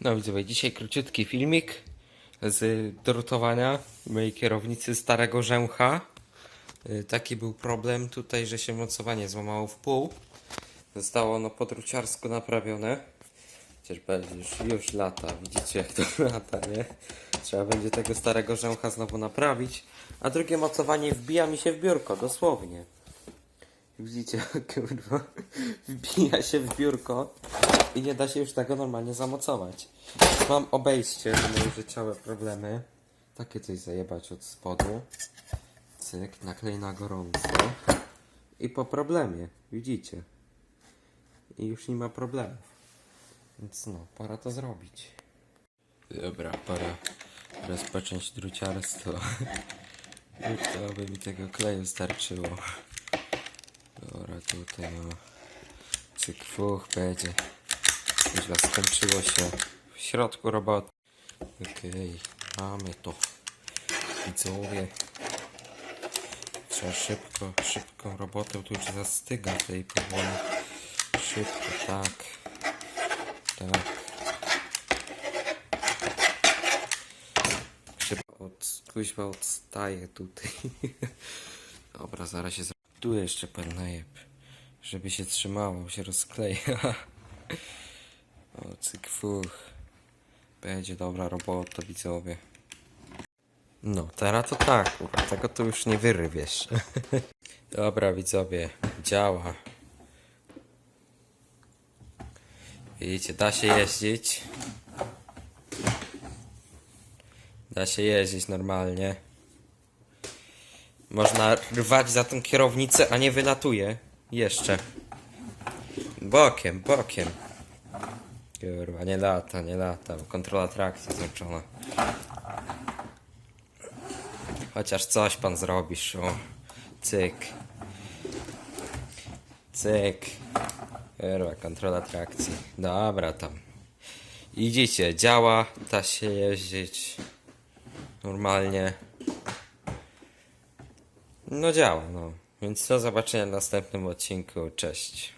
No widzowie, dzisiaj króciutki filmik z drutowania mojej kierownicy starego rzęcha. Y, Taki był problem tutaj, że się mocowanie złamało w pół. Zostało ono po druciarsku naprawione. Chociaż już, już lata, widzicie jak to lata, nie? Trzeba będzie tego starego rzęcha znowu naprawić. A drugie mocowanie wbija mi się w biurko, dosłownie. Widzicie, kurwa, wbija się w biurko i nie da się już tego normalnie zamocować. Mam obejście na moje życiowe problemy. Takie coś zajebać od spodu. Cyk, naklej na gorąco. I po problemie, widzicie. I już nie ma problemów. Więc no, pora to zrobić. Dobra, pora rozpocząć druciarstwo. Już to by mi tego kleju starczyło. Dobra, tutaj no. Cyk, fuch, będzie. Kuźwa, skończyło się w środku roboty. Okej, mamy to. Widzowie. Trzeba szybko, szybką robotę, tu już zastyga tej powoli. Szybko, tak. Tak. Chyba od, kuźwa odstaje tutaj. Dobra, zaraz się. Tu jeszcze pan najeb. Żeby się trzymało, się rozkleja. O, cyk, fuch. Będzie dobra robota, widzowie. No, teraz to tak, tego to już nie wyrywiesz. Dobra, widzowie, działa. Widzicie, da się jeździć. Da się jeździć normalnie. Można rwać za tą kierownicę, a nie wylatuje. Jeszcze. Bokiem, bokiem. Kurwa, nie lata, nie lata, bo kontrola trakcji złączona. Chociaż coś pan zrobisz, o. Cyk. Cyk. Kurwa, kontrola trakcji. Dobra, tam. Idziecie, działa, da się jeździć. Normalnie. No działa, no. Więc do zobaczenia w następnym odcinku. Cześć.